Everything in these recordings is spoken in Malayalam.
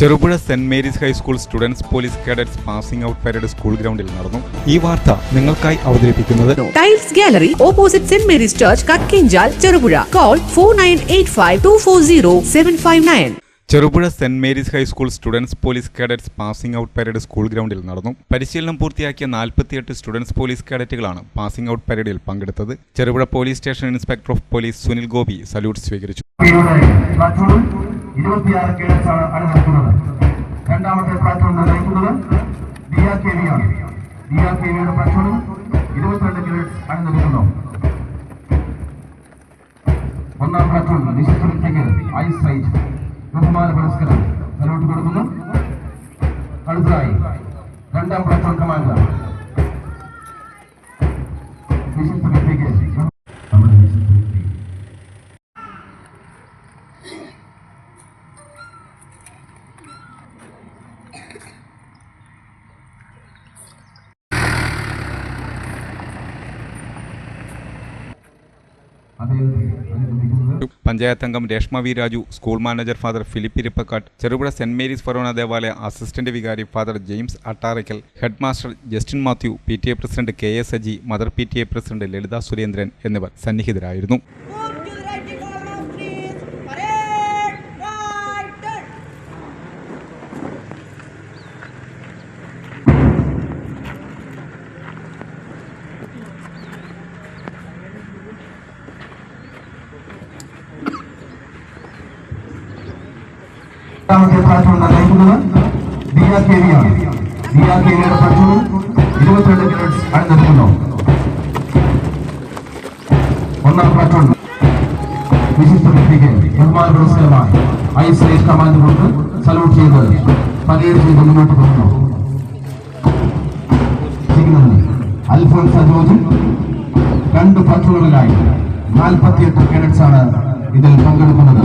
Cherupuzha saint Mary's high school students police cadets passing out parade school ഗ്രൗണ്ടിൽ നടന്നു. ഈ വാർത്ത നിങ്ങൾക്കായി അവതരിപ്പിക്കുന്നത് tiles gallery opposite saint Mary's church Kakkinchal Cherupuzha. Call four nine eight five two four zero seven five nine. Cherupuzha saint Mary's high school students police cadets passing out parade school ഗ്രൗണ്ടിൽ നടന്നു. പരിശീലനം പൂർത്തിയാക്കിയ നാൽപ്പത്തിയെട്ട് സ്റ്റുഡൻസ് പോലീസ് കേഡറ്റുകളാണ് പാസിംഗ് ഔട്ട് പരേഡിൽ പങ്കെടുത്തത്. Cherupuzha police station inspector of police Sunil Gopi salute സ്വീകരിച്ചു. ഇരുപത്തിയാറ് കേഡറ്റ്സാണ് അണിനിരക്കുന്നത് രണ്ടാമത്തെ പ്ലാറ്റൂൺ നിർണയിക്കുന്നത് ഡി ആർ കെ വി ആണ് ഡി ആർ കെ വിയുടെ പ്ലാറ്റൂണിൽ ഇരുപത്തിരണ്ട് കേഡറ്റ്സ് അണിനിരക്കുന്നു ഒന്നാം പ്ലാറ്റൂൺ വിശിഷ്ട വ്യക്തിക്ക് ഐസ് റൈറ്റ് ബഹുമാന പുരസ്കാരം സല്യൂട്ട് കൊടുക്കുന്നു. അടുത്തതായി രണ്ടാം പ്ലാറ്റൂൺ കമാൻഡർ വിശിഷ്ട വ്യക്തിക്ക് പഞ്ചായത്ത് അംഗം Reshma V Raju school manager father Philip Irippakkattu Cherupuzha saint Mary's forane ദേവാലയ അസിസ്റ്റന്റ് വികാരി father James Attarakkal head master Justin Mathew P T A president K S Aji mother P T A president Lalitha Surendran എന്നിവർ സന്നിഹിതരായിരുന്നു. പ്ലാറ്റൂൺ നിർണയിക്കുന്നത് ഡി ആർ കെ വി ആണ്. ഡി ആർ കെ വിയുടെ പ്ലാറ്റൂണിൽ ഇരുപത്തിരണ്ട് മിനിറ്റ്സ് അണിനിരക്കുന്നു. ഒന്നാം പ്ലാറ്റൂൺ വിശിഷ്ട വ്യക്തിക്ക് ബഹുമാന പുരസ്കാരമായി ഐസ് റേസ് കമാൻഡ് കൊടുത്ത് സല്യൂട്ട് ചെയ്ത് പരേഡ് ചെയ്ത് മുന്നോട്ട് പോകുന്നു. അൽഫോൻസ് ജോർജ് രണ്ട് പ്ലാറ്റൂണുകളിലായി നാൽപ്പത്തിയെട്ട് കേഡറ്റ്സ് ആണ് ഇതിൽ പങ്കെടുക്കുന്നത്.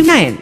nine